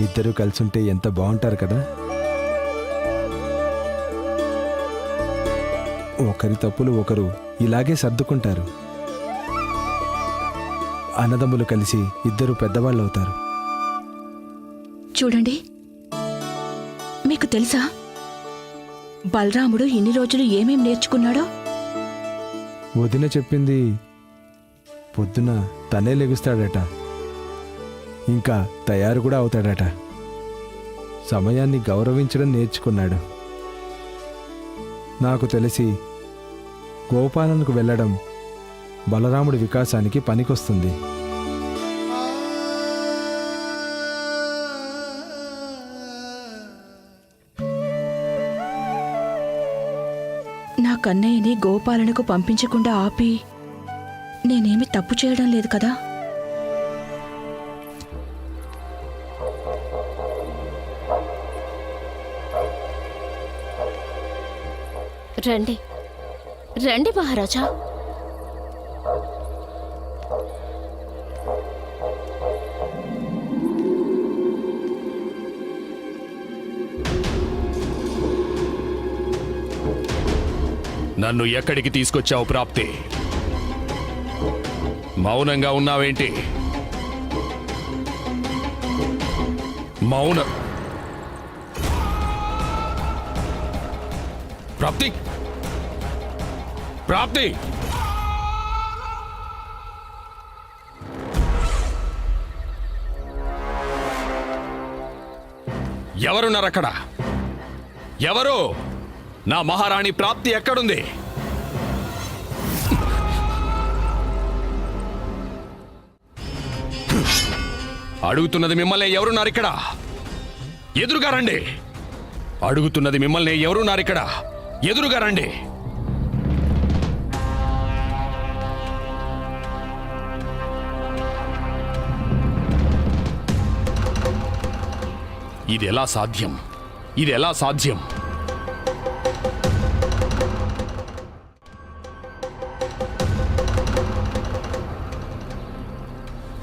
ఇద్దరూ కలిసి ఉంటే ఎంత బాగుంటారు కదా. ఒకరి తప్పులు ఒకరు ఇలాగే సర్దుకుంటారు. అన్నదమ్ములు కలిసి ఇద్దరు పెద్దవాళ్ళు అవుతారు చూడండి. మీకు తెలుసా? బలరాముడు ఇన్ని రోజులు ఏమేం నేర్చుకున్నాడో? వదిన చెప్పింది పొద్దున తనే లెగుస్తాడట. ఇంకా తయారు కూడా అవుతాడట. సమయాన్ని గౌరవించడం నేర్చుకున్నాడు. నాకు తెలిసి గోపాలనకు వెళ్ళడం బలరాముడి వికాసానికి పనికొస్తుంది. నా కన్నయ్యని గోపాలనకు పంపించకుండా ఆపి నేనేమి తప్పు చేయడం లేదు కదా? రండి. రండి మహారాజా. నన్ను ఎక్కడికి తీసుకొచ్చావు ప్రాప్తి? మౌనంగా ఉన్నావేంటి? మౌనం. ప్రాప్తి. ప్రాప్తి. ఎవరున్నారు అక్కడ? ఎవరు? నా మహారాణి ప్రాప్తి ఎక్కడుంది? అడుగుతున్నది మిమ్మల్ని ఎవరున్నారు ఇక్కడ? ఎదురుగా రండి. అడుగుతున్నది మిమ్మల్ని ఎవరున్నారు ఇక్కడ? ఎదురుగా రండి. ఇది ఎలా సాధ్యం? ఇది ఎలా సాధ్యం?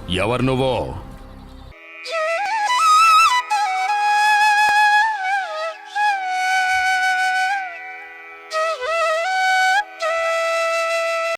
ఎవరు నువ్వో?